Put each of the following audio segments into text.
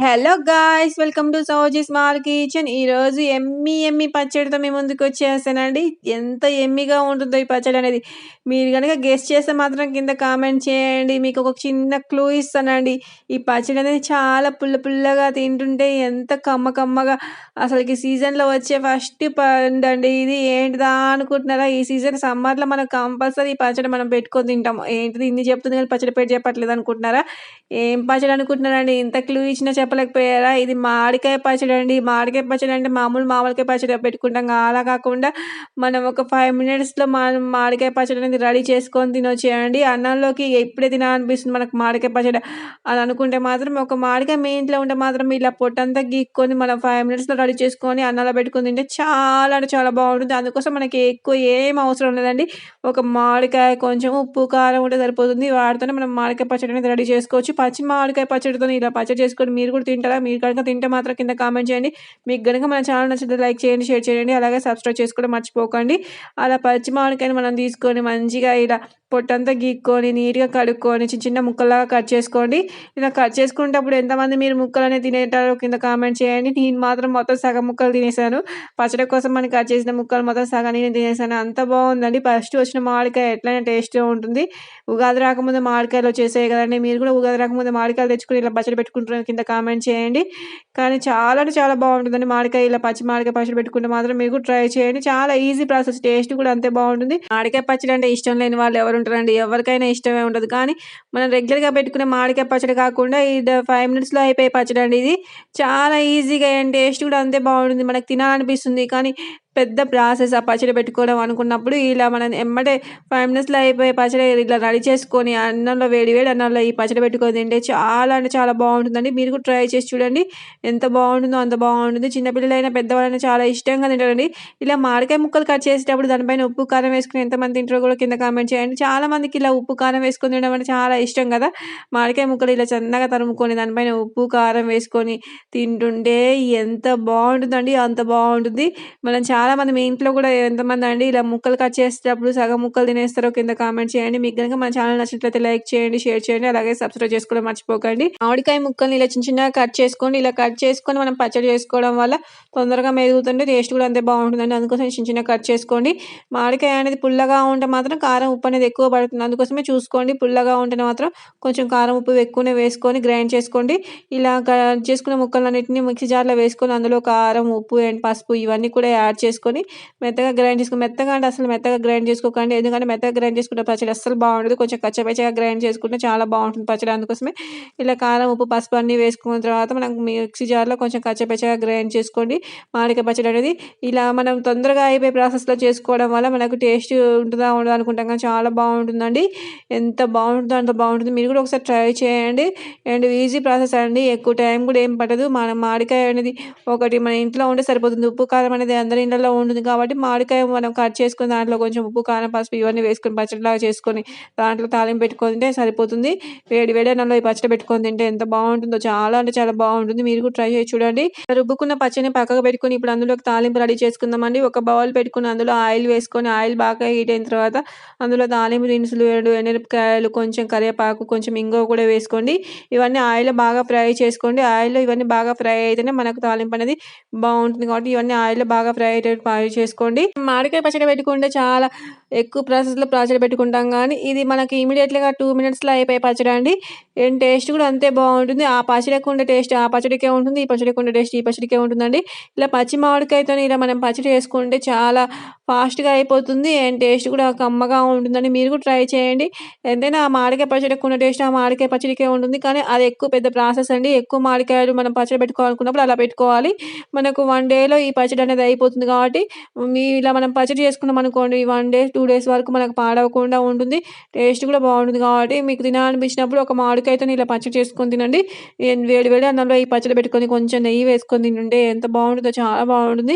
Hello guys welcome to Sowji small kitchen ఈరోజు ఎమ్మి ఎమ్మి పచ్చడితో మేము ముందుకు వచ్చేసానండి. ఎంత ఎమ్మిగా ఉంటుందో ఈ పచ్చడి అనేది. మీరు కనుక గెస్ట్ చేస్తే మాత్రం కింద కామెంట్ చేయండి. మీకు ఒక చిన్న క్లూ ఇస్తానండి. ఈ పచ్చడి అనేది చాలా పుల్ల పుల్లగా తింటుంటే ఎంత కమ్మ కమ్మగా అసలుకి సీజన్లో వచ్చే ఫస్ట్ పండండి ఇది. ఏంటిదా అనుకుంటున్నారా? ఈ సీజన్ సమ్మర్లో మనం కంపల్సరీ ఈ పచ్చడి మనం పెట్టుకొని తింటాం ఏంటిది? ఇన్ని చెప్తుంది కానీ పచ్చడి పెట్టి చెప్పట్లేదు అనుకుంటున్నారా? ఏం పచ్చడి అనుకుంటున్నారండి ఇంత క్లూ ఇచ్చినా చెప్పలేకపోయారా? ఇది మామిడికాయ పచ్చడి అండి. మామిడికాయ పచ్చడి అంటే మామూలు మామిడికాయ పచ్చడి పెట్టుకుంటాం. అలా కాకుండా మనం ఒక ఫైవ్ మినిట్స్లో మనం మామిడికాయ పచ్చడి అనేది రెడీ చేసుకొని తినొచ్చేయండి అన్నంలోకి ఎప్పుడే తినాలనిపిస్తుంది మనకు మామిడికాయ పచ్చడి అని అనుకుంటే మాత్రం ఒక మామిడికాయ మీ ఇంట్లో ఉంటే మాత్రం ఇలా పొట్టంతా గీక్కొని మనం ఫైవ్ మినిట్స్లో రెడీ చేసుకొని అన్నంలో పెట్టుకొని తింటే చాలా అంటే చాలా బాగుంటుంది. అందుకోసం మనకి ఎక్కువ ఏం అవసరం లేదండి. ఒక మామిడికాయ కొంచెం ఉప్పు కారం ఉంటే సరిపోతుంది. వాటితోనే మనం మామిడికాయ పచ్చడి అనేది రెడీ చేసుకోవచ్చు. పచ్చి మామిడికాయ పచ్చడితో ఇలా పచ్చడి చేసుకొని మీరు కూడా తింటారా? మీరు కనుక తింటే మాత్రం కింద కామెంట్ చేయండి. మీకు కనుక మన ఛానల్ నచ్చితే లైక్ చేయండి షేర్ చేయండి. అలాగే సబ్స్క్రైబ్ చేసుకోవడం మర్చిపోకండి. అలా పచ్చి మామిడికాయని మనం తీసుకొని మంచిగా ఇలా పొట్టంతా గీక్కొని నీట్గా కడుక్కొని చిన్న చిన్న ముక్కలాగా కట్ చేసుకోండి. ఇలా కట్ చేసుకునేటప్పుడు ఎంతమంది మీరు ముక్కలు అనేది తినేటారో కింద కామెంట్ చేయండి. నేను మాత్రం మొత్తం సగం ముక్కలు తినేసాను. పచ్చడి కోసం మనం కట్ చేసిన ముక్కలు మొత్తం సగం నేను తినేసాను. అంత బాగుందండి. ఫస్ట్ వచ్చిన మామిడికాయ ఎట్లయినా టేస్ట్గా ఉంటుంది. ఉగాది రాకముందు మామిడికాయలు వచ్చేసాయి కదండి. మీరు కూడా ఉగాది రాకముందు మామిడికాయలు తెచ్చుకుని ఇలా పచ్చడి పెట్టుకుంటున్నారు కింద కామెంట్ చేయండి. కానీ చాలా అంటే చాలా బాగుంటుందండి. మామిడికాయ ఇలా పచ్చి మామిడికాయ పచ్చడి పెట్టుకుంటే మాత్రం మీరు కూడా ట్రై చేయండి. చాలా ఈజీ ప్రాసెస్. టేస్ట్ కూడా అంతే బాగుంటుంది. మామిడికాయ పచ్చడి అంటే ఇష్టం లేని వాళ్ళు ఎవరు ఉంటారండి. ఎవరికైనా ఇష్టమే ఉండదు. కానీ మనం రెగ్యులర్గా పెట్టుకునే మామిడికాయ పచ్చడి కాకుండా ఇది ఫైవ్ మినిట్స్లో అయిపోయే పచ్చడి అండి ఇది. చాలా ఈజీగా అండ్. టేస్ట్ కూడా అంతే బాగుంటుంది. మనకు తినాలనిపిస్తుంది. కానీ పెద్ద ప్రాసెస్ ఆ పచ్చడి పెట్టుకోవడం అనుకున్నప్పుడు ఇలా మనం ఎమ్మటే ఫైవ్ మినిట్స్లో అయిపోయే పచ్చడి ఇలా రెడీ చేసుకొని అన్నంలో వేడి వేడి అన్నంలో ఈ పచ్చడి పెట్టుకొని తింటే చాలా అంటే చాలా బాగుంటుందండి. మీరు కూడా ట్రై చేసి చూడండి. ఎంత బాగుంటుందో అంత బాగుంటుంది. చిన్నపిల్లలైనా పెద్దవాళ్ళైనా చాలా ఇష్టంగా తింటారండి. ఇలా మామిడికాయ ముక్కలు కట్ చేసేటప్పుడు దానిపైన ఉప్పు కారం వేసుకుని ఎంతమంది తింటారో కూడా కింద కామెంట్ చేయండి. చాలా మందికి ఇలా ఉప్పు కారం వేసుకొని తినడం అంటే చాలా ఇష్టం కదా. మామిడికాయ ముక్కలు ఇలా చన్నగా తరుముకొని దానిపైన ఉప్పు కారం వేసుకొని తింటుంటే ఎంత బాగుంటుందండి. అంత బాగుంటుంది. మనం చాలా మంది మీ ఇంట్లో కూడా ఎంతమంది అండి ఇలా ముక్కలు కట్ చేసేటప్పుడు సగం ముక్కలు తినేస్తారో కింద కామెంట్ చేయండి. మీకు కనుక మన ఛానల్ నచ్చినట్లయితే లైక్ చేయండి షేర్ చేయండి అలాగే సబ్స్క్రైబ్ చేసుకోవడం మర్చిపోకండి. మామిడికాయ ముక్కల్ని ఇలా చిన్న చిన్నగా కట్ చేసుకోండి. ఇలా కట్ చేసుకొని మనం పచ్చడి చేసుకోవడం వల్ల తొందరగా మెరుగుతుంటే టేస్ట్ కూడా అంతే బాగుంటుందండి. అందుకోసం చిన్న చిన్న కట్ చేసుకోండి. మామిడికాయ అనేది పుల్లగా ఉంటే మాత్రం కారం ఉప్పు అనేది ఎక్కువ పడుతుంది. అందుకోసమే చూసుకోండి. పుల్లగా ఉంటే మాత్రం కొంచెం కారం ఉప్పు ఎక్కువనే వేసుకొని గ్రైండ్ చేసుకోండి. ఇలా కట్ చేసుకున్న ముక్కలన్నిటిని మిక్సీ జార్లో వేసుకొని అందులో కారం ఉప్పు అండ్ పసుపు ఇవన్నీ కూడా యాడ్ చేసుకొని మెత్తగా గ్రైండ్ చేసుకుని మెత్తగా అంటే అసలు మెత్తగా గ్రైండ్ చేసుకోకండి. ఎందుకంటే మెత్తగా గ్రైండ్ చేసుకుంటే పచ్చడి అస్సలు బాగుంటుంది కొంచెం కచ్చపచ్చగా గ్రైండ్ చేసుకుంటే చాలా బాగుంటుంది పచ్చడి. అందుకోసమే ఇలా కారం ఉప్పు పసుపు అన్నీ వేసుకున్న తర్వాత మనం మిక్సీ జార్లో కొంచెం కచ్చపచ్చగా గ్రైండ్ చేసుకోండి. మామిడికాయ పచ్చడి అనేది ఇలా మనం తొందరగా అయిపోయే ప్రాసెస్లో చేసుకోవడం వల్ల మనకు టేస్ట్ ఉంటుందా ఉండదు అనుకుంటాం. కానీ చాలా బాగుంటుందండి. ఎంత బాగుంటుందో అంత బాగుంటుంది. మీరు కూడా ఒకసారి ట్రై చేయండి. అండ్ ఈజీ ప్రాసెస్ అండి. ఎక్కువ టైం కూడా ఏం పట్టదు. మన మామిడికాయ అనేది ఒకటి మన ఇంట్లో ఉంటే సరిపోతుంది. ఉప్పు కారం అనేది అందరి ఇళ్ళలో ఉంటుంది కాబట్టి మామిడికాయ మనం కట్ చేసుకుని దాంట్లో కొంచెం ఉప్పు కారం పసుపు ఇవన్నీ వేసుకొని పచ్చడిలాగా చేసుకొని దాంట్లో తాలింపు పెట్టుకొని తింటే సరిపోతుంది. వేడి వేడి అన్నంలో ఈ పచ్చడి పెట్టుకొని తింటే ఎంత బాగుంటుందో చాలా అంటే చాలా బాగుంటుంది. మీరు కూడా ట్రై చేసి చూడండి. రుబ్బుకున్న పచ్చడిని పక్కకు పెట్టుకొని ఇప్పుడు అందులోకి తాలింపు రెడీ చేసుకుందామండి. ఒక బౌల్ పెట్టుకుని అందులో ఆయిల్ వేసుకొని ఆయిల్ బాగా హీట్ అయిన తర్వాత అందులో తాలింపు దినుసులు రెండు ఎండుమిరపకాయలు కొంచెం కరివేపాకు కొంచెం ఇంగో కూడా వేసుకోండి. ఇవన్నీ ఆయిల్ బాగా ఫ్రై చేసుకోండి. ఆయిల్లో ఇవన్నీ బాగా ఫ్రై అయితేనే మనకు తాలింపు అనేది బాగుంటుంది కాబట్టి ఇవన్నీ ఆయిల్లో బాగా ఫ్రై అయ్యేటట్టు ఫ్రై చేసుకోండి. మామిడికాయ పచ్చడి పెట్టుకుంటే చాలా ఎక్కువ ప్రాసెస్లో పచ్చడి పెట్టుకుంటాం కానీ ఇది మనకి ఇమీడియట్లీగా టూ మినిట్స్లో అయిపోయే పచ్చడి అండి. ఏం టేస్ట్ కూడా అంతే బాగుంటుంది. ఆ పచ్చడికి ఉండే టేస్ట్ ఆ పచ్చడికే ఉంటుంది ఈ పచ్చడికి ఉండే టేస్ట్ ఈ పచ్చడికే ఉంటుందండి. ఇలా పచ్చి మామిడికాయతో ఇలా మనం పచ్చడి చేసుకుంటే చాలా ఫాస్ట్గా అయిపోతుంది. అండ్ టేస్ట్ కూడా కమ్మగా ఉంటుందండి. మీరు కూడా ట్రై చేయండి. ఎంతైనా ఆ మామిడికాయ పచ్చడికి ఉన్న టేస్ట్ ఆ మామిడికాయ పచ్చడికే ఉంటుంది. కానీ అది ఎక్కువ పెద్ద ప్రాసెస్ అండి. ఎక్కువ మామిడికాయలు మనం పచ్చడి పెట్టుకోవాలనుకున్నప్పుడు అలా పెట్టుకోవాలి. మనకు వన్ డేలో ఈ పచ్చడి అనేది అయిపోతుంది కాబట్టి మీ ఇలా మనం పచ్చడి చేసుకున్నాం అనుకోండి వన్ డే టూ డేస్ వరకు మనకు పాడవకుండా ఉంటుంది. టేస్ట్ కూడా బాగుంటుంది కాబట్టి మీకు తినాలనిపించినప్పుడు ఒక మామిడికాయతో ఇలా పచ్చడి చేసుకొని తినండి. వేడి వేడి అన్నంలో ఈ పచ్చడి పెట్టుకొని కొంచెం నెయ్యి వేసుకొని తినండి ఎంత బాగుంటుందో చాలా బాగుంటుంది.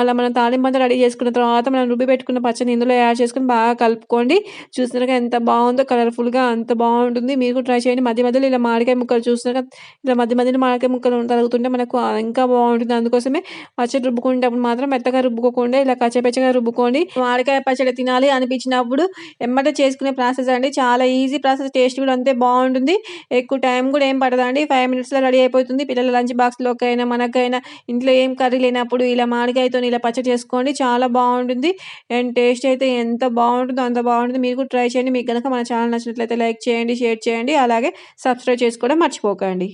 అలా మనం తాలింపంతా రెడీ చేసుకున్న తర్వాత మనం రుబ్బి పెట్టుకున్న పచ్చడి ఇందులో యాడ్ చేసుకొని బాగా కలుపుకోండి. చూస్తున్నారుగా ఎంత బాగుందో కలర్ఫుల్గా అంత బాగుంటుంది. మీరు కూడా ట్రై చేయండి. మధ్య మధ్యలో ఇలా మామిడికాయ ముక్కలు చూస్తున్నారుగా ఇలా మధ్య మధ్యలో మామిడికాయ ముక్కలు తరుగుతుంటే మనకు ఇంకా బాగుంటుంది. అందుకోసమే పచ్చడి రుబ్బుకునేటప్పుడు మాత్రం మెత్తగా రుబ్బుకోకుండా ఇలా కచ్చపచ్చగా రుబ్బుకోండి. మామిడికాయ పచ్చడి తినాలి తినాలి అనిపించినప్పుడు ఎమ్మట చేసుకునే ప్రాసెస్ అండి. చాలా ఈజీ ప్రాసెస్ టేస్ట్ కూడా అంతే బాగుంటుంది. ఎక్కువ టైం కూడా ఏం పడదండి. ఫైవ్ మినిట్స్లో రెడీ అయిపోతుంది. పిల్లల లంచ్ బాక్స్లోకి అయినా మనకైనా ఇంట్లో ఏం కర్రీ లేనప్పుడు ఇలా మామిడికాయతో ఇలా పచ్చడి చేసుకోండి. చాలా బాగుంటుంది. అండ్ టేస్ట్ అయితే ఎంత బాగుంటుందో అంత బాగుంటుంది. మీరు కూడా ట్రై చేయండి. మీకు కనుక మన ఛానల్ నచ్చినట్లయితే లైక్ చేయండి షేర్ చేయండి. అలాగే సబ్స్క్రైబ్ చేసుకోవడం మర్చిపోకండి.